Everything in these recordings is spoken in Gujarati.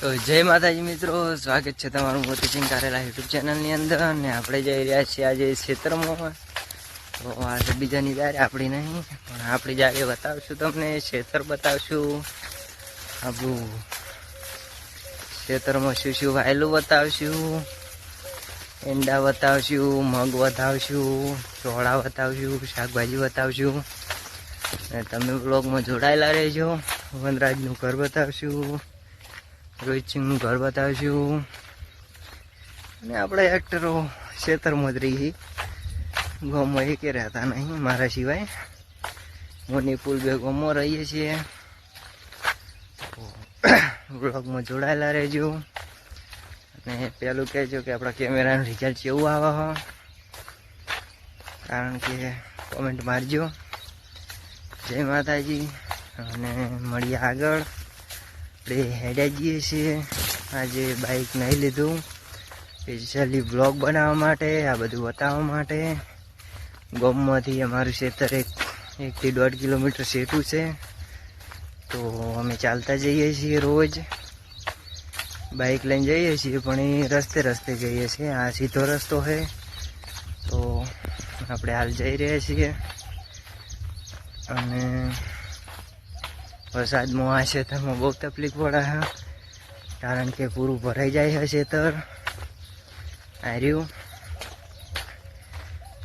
તો જય માતાજી મિત્રો, સ્વાગત છે તમારું મોતીસિંહ કારેલા યુટ્યુબ ચેનલની અંદર અને આપણે જઈ રહ્યા છીએ આજે ક્ષેત્રમાં. તો આજે બીજાની દારે આપણી નહીં, પણ આપણી જારે બતાવશું તમને, ક્ષેત્ર બતાવશું. આપણું ક્ષેત્રમાં શું શું વાયેલું બતાવશું. એંડા બતાવશું, મગ બતાવશું, ચોળા બતાવશું, શાકભાજી બતાવશું. અને તમે બ્લોગમાં જોડાયેલા રહેજો. વનરાજનું ઘર બતાવશું. રોહિતસિંહનું ઘર બતાવીશું. અને આપણે એક્ટરો ક્ષેત્રમાં જ રહી. ગામમાં એકે રહેતા નહીં, મારા સિવાય. મોની બે ગામમાં રહીએ છીએ. બ્લોગમાં જોડાયેલા રહેજો. અને પેલું કહેજો કે આપણા કેમેરાનું રિઝલ્ટ કેવું આવે કારણ કે કોમેન્ટ મારજો. જય માતાજી. અને મળીએ આગળ. આપણે હેડ્યા જઈએ છીએ. આજે બાઇક નહીં લીધું. સ્પેશિયલી બ્લોગ બનાવવા માટે, આ બધું બતાવવા માટે. ગોમમાંથી અમારું ખેતર એક, એકથી દોઢ કિલોમીટર સેટું છે. તો અમે ચાલતા જઈએ છીએ રોજ. બાઇક લઈને જઈએ છીએ, પણ એ રસ્તે રસ્તે જઈએ છીએ. આ સીધો રસ્તો છે. તો આપણે હાલ જઈ રહ્યા છીએ. અને વરસાદમાં આ ખેતરમાં બહુ તકલીફ પડે છે. કારણ કે પૂરું ભરાઈ જાય છે ખેતર. આર્યું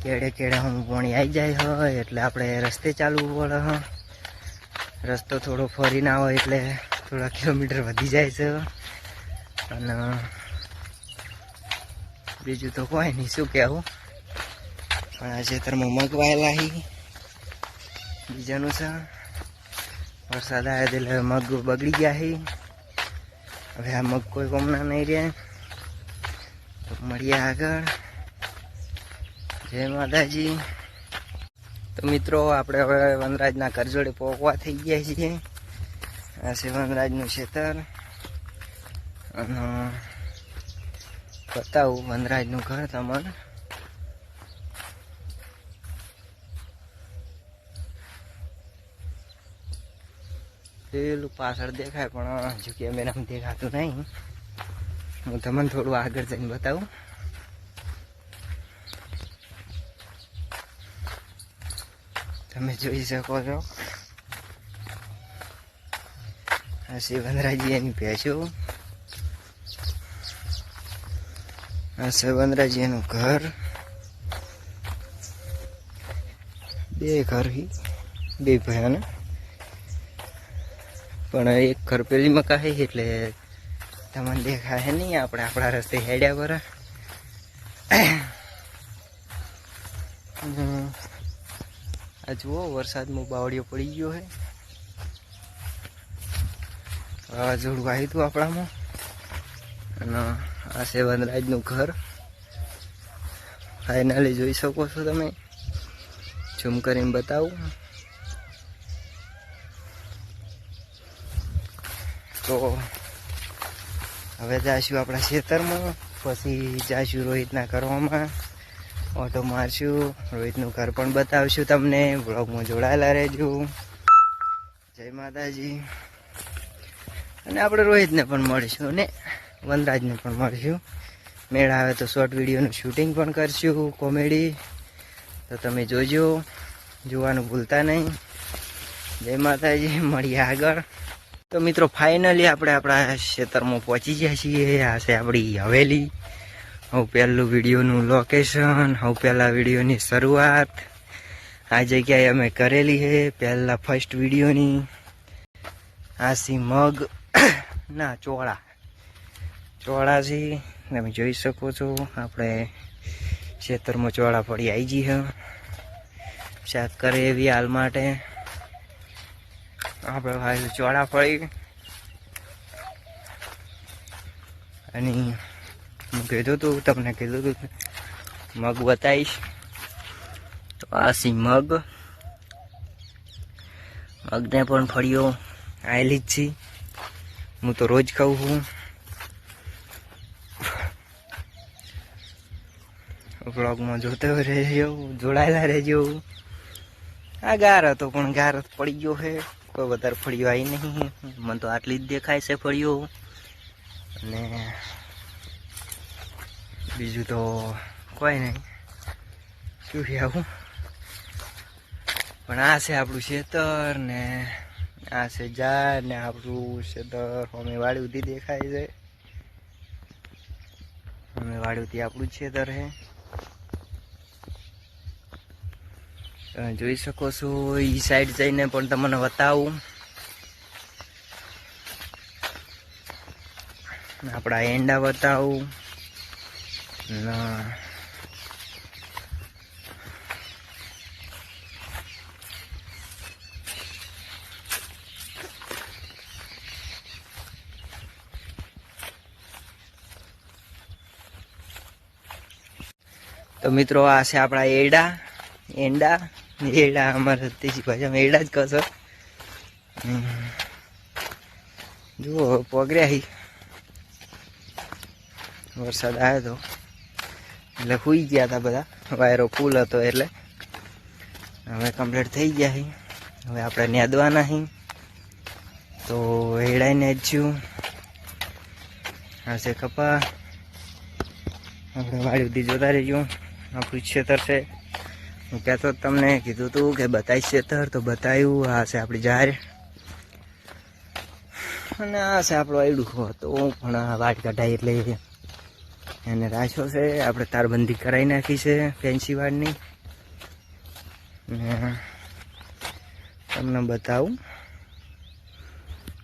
કેડે કેડે હું પાણી આવી જાય હોય એટલે આપણે રસ્તે ચાલવું પડે હ. રસ્તો થોડો ફરી ના હોય એટલે થોડા કિલોમીટર વધી જાય છે. અને બીજું તો કોઈ નહીં, શું કહેવું? પણ આ ખેતરમાં મગ વાયેલા બીજાનું છે. વરસાદ આવ્યો એટલે મગ બગડી ગયા છે. હવે આ મગ કોઈ કોમના નહીં રહે. તો મળીએ આગળ. જય માતાજી. તો મિત્રો, આપણે હવે વનરાજના ઘર જોડે પોકવા થઈ ગયા છીએ. આ છે વનરાજનું ખેતર. અને બતાવું વનરાજનું ઘર તમને પેલું પાછળ દેખાય, પણ હજુ કેમેરામાં દેખાતું નહીં. હું તમને થોડું આગળ જઈને બતાવું. તમે જોઈ શકો છો. આ શિવંદરાજી એની ભેંસો. આ શિવનરાજી એનું ઘર. બે ઘર બે ભયાને પણ એક ઘર પેલી મકા હે એટલે તમને દેખાય નહીં આપણે આપણા રસ્તે હેડ્યા પર. આ જુઓ, વરસાદમાં બાવળીઓ પડી ગયો હે વાવાઝોડું આવ્યું હતું આપણામાં. અને આ છે ઘર. ફાઇનલી જોઈ શકો છો તમે. ઝૂમ કરીને બતાવું. તો હવે જાશું આપણા ખેતરમાં, પછી જાશું રોહિતના ઘરોમાં. ઓટો મારશું, રોહિતનું ઘર પણ બતાવશું તમને. બ્લોગમાં જોડાયેલા રહેજો. જય માતાજી. અને આપણે રોહિતને પણ મળીશું, ને? વનરાજને પણ મળીશું. મેળ આવે તો શોર્ટ વિડીયોનું શૂટિંગ પણ કરશું કોમેડી તો તમે જોજો. જોવાનું ભૂલતા નહીં. જય માતાજી, મળીએ આગળ. તો મિત્રો ફાઇનલી આપણે આપણા ખેતરમાં પહોંચી ગયા છીએ. આ છે આપણી હવેલી. હવે પહેલું વિડીયોનું લોકેશન હવે પહેલાં વિડીયોની શરૂઆત. આ જગ્યાએ અમે કરેલી છે પહેલાં ફર્સ્ટ વિડીયોની. આ સી મગ, ના, ચોળા. ચોળા છે. તમે જોઈ શકો છો, આપણે ખેતરમાં ચોળા પડી આવી છે શાક કરે એવી હાલ માટે. આપણે ભાઈ ચોળા પડી અને હું કીધું હતું તમને કીધું તું મગ બતાવીશ તો આ સી મગ. મગને પણ ફળીઓ આવેલી જ છે. હું તો રોજ ખાઉં છું. બ્લોગમાં જોતો રહેજો, જોડાયેલા રહેજો. આ ગાર હતો, પણ ગાર પડી ગયો છે. કોઈ વધારે ફળીઓ આવી નહીં. મને તો આટલી જ દેખાય છે ફળીઓ અને બીજું તો કોઈ નહીં. શું છે આવું? પણ આ છે આપણું ખેતર ને આ છે ઝાડ ને આપણું ખેતર વાડી ઉધી દેખાય છે. અમે વાડી ઉધી આપણું ખેતર છે. જોઈ શકો છો એ સાઈડ જઈને પણ તમને બતાવું. આપણા એંડા બતાવું. તો મિત્રો, આ છે આપણા એડા, એંડા. એડા અમારા સતીશી ભાષામાં એડા જ કહો છો. જુઓ, પગર્યા હી. વરસાદ આવ્યો હતો એટલે સુઈ ગયા હતા બધા. વાયરો ફૂલ હતો એટલે. હવે કમ્પ્લીટ થઈ ગયા હી. હવે આપણે નેદવાના હી. તો હેડાઈ આ છે કપા. આપણે વાડી સુધી જોતા રહીશું. આપણું ક્ષેત્ર છે હું કહેતો તો તમને, કીધું તું કે બતાવીશ તર તો બતાવ્યું આ છે આપણી જાહેર. અને આ છે આપણો આયડું તો પણ વાટ કઢાઈ એટલે એને રાખ્યો છે. આપણે તારબંધી કરાવી નાખી છે ફેન્સી વાડની ને તમને બતાવું.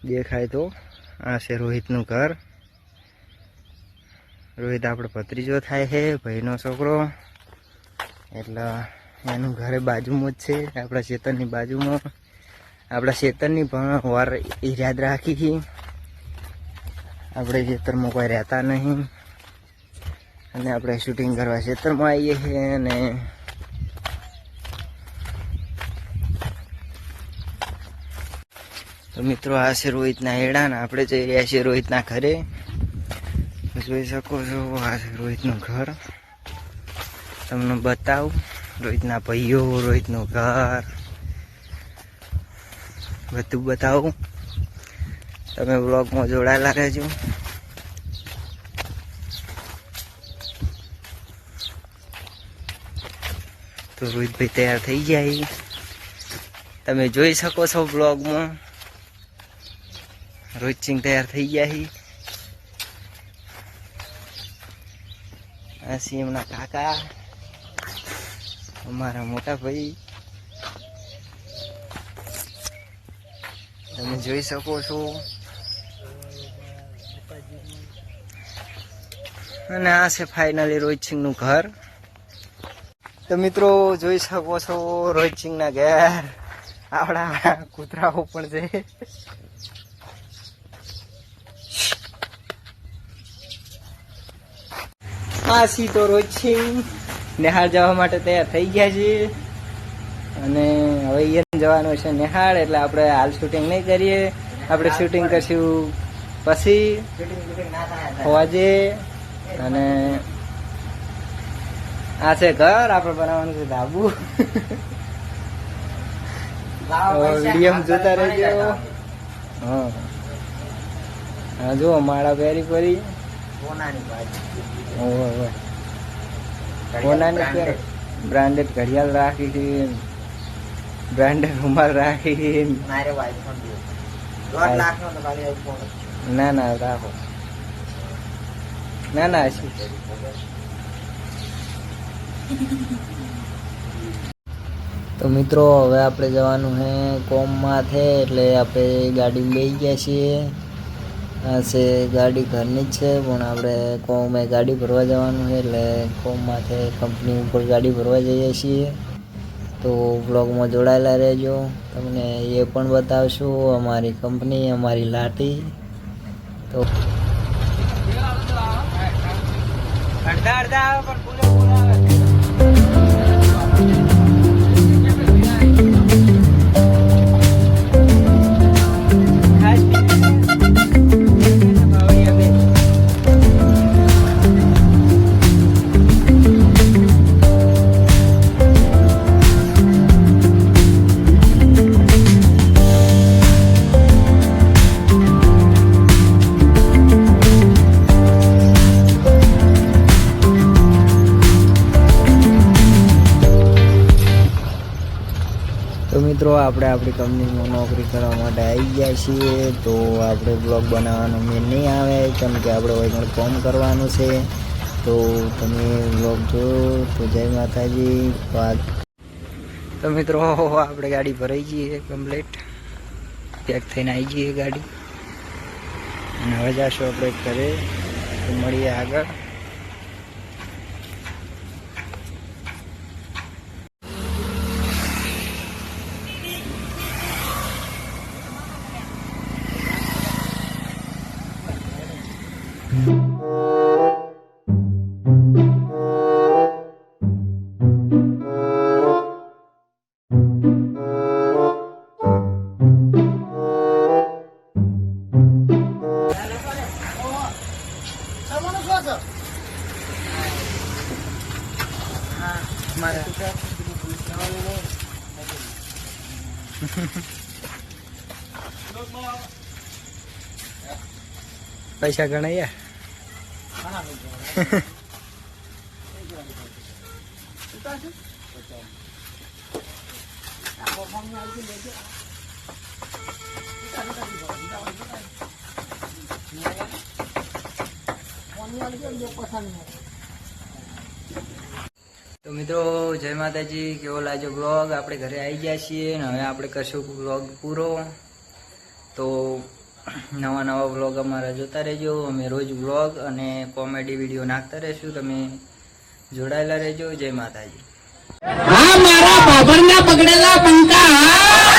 દેખાય તો. આ છે રોહિતનું ઘર. રોહિત આપણો ભત્રીજો થાય છે, ભાઈનો છોકરો. એટલે એનું ઘરે બાજુમાં જ છે, આપણા ખેતરની બાજુમાં. આપણા ખેતરની પણ વાર યાદ રાખી આપણે ખેતરમાં કોઈ રહેતા નહીં. અને આપણે શૂટિંગ કરવા ખેતરમાં આવીએ છીએ અને તો મિત્રો, આ છે રોહિતના એડા આપણે જઈ રહ્યા છીએ રોહિતના ઘરે. જોઈ શકો છો, આ છે રોહિતનું ઘર. તમને બતાવું. રોહિતના ભાઈઓ, રોહિતનું ઘર. બધું બતાવું. તમે બ્લોગમાં જોડાયેલા રહેજો. તો રોહિતભાઈ તૈયાર થઈ જાય. તમે જોઈ શકો છો બ્લોગમાં રોહિત સિંહ તૈયાર થઈ છે આ છે એમના કાકા. અમારા મોટા ભાઈ. તમે જોઈ શકો છો. અને આ છે ફાઇનલી રોહિત સિંહનું ઘર. તો મિત્રો, જોઈ શકો છો રોહિત સિંહ ના ઘેર. આપણા કૂતરાઓ પણ છે. આ સી તો રોહિત સિંહ. નિહાળ જવા માટે તૈયાર થઈ ગયા છે અને હવે ઈયન જવાનું છે નિહાળ એટલે આપણે હાલ શૂટિંગ નહીં કરીએ. આપણે શૂટિંગ કરશું પછી હોજે અને આ છે ઘર આપણે બનાવવાનું છે ધાબુ. વીડિયો જોતા રહેજો. હા. હા જુઓ માળા પહેરી ફરી ઓવે. કોનાની બ્રાન્ડેડ ઘડિયાળ રાખી છે. બ્રાન્ડેડ રૂમાલ રાખી છે. નો ના રાખો. ના ના શું? તો મિત્રો હવે આપણે જવાનું છે કોમમાં છે એટલે આપણે ગાડી લઈ ગયા છીએ. આ છે ગાડી ઘરની જ છે, પણ આપણે કોમે ગાડી ભરવા જવાનું છે, એટલે કોમમાંથી કંપની ઉપર ગાડી ભરવા જઈએ છીએ. તો બ્લોગમાં જોડાયેલા રહેજો. તમને એ પણ બતાવશું, અમારી કંપની, અમારી લાટી. તો અડધા અડધા મિત્રો, આપણે આપણી કંપનીમાં નોકરી કરવા માટે આવી ગયા છીએ. તો આપણે બ્લોગ બનાવવાનો મેં નહીં આવે, કેમ કે આપણે વૈગણ કોમ કરવાનું છે. તો તમે બ્લોગ જો તો જય માતાજી, વાત. તો મિત્રો, આપણે ગાડી ભરાઈ જઈએ કમ્પ્લેટ પેક થઈને આવી જઈએ ગાડી. અને હવે જાશું આપણે ઘરે મળીએ આગળ. પૈસા ગણાયા તો મિત્રો, જય માતાજી. કેવો લાગ્યો બ્લોગ આપણે ઘરે આવી ગયા છીએ હવે આપણે કરશું બ્લોગ પૂરો. તો નવા નવા વ્લોગ અમારા જોતા રહેજો. અમે રોજ વ્લોગ અને કોમેડી વીડિયો નાખતા રહેશું. તમે જોડાયેલા રહેજો. જય માતાજી. હા મારા બાબરના પકડેલા પંકા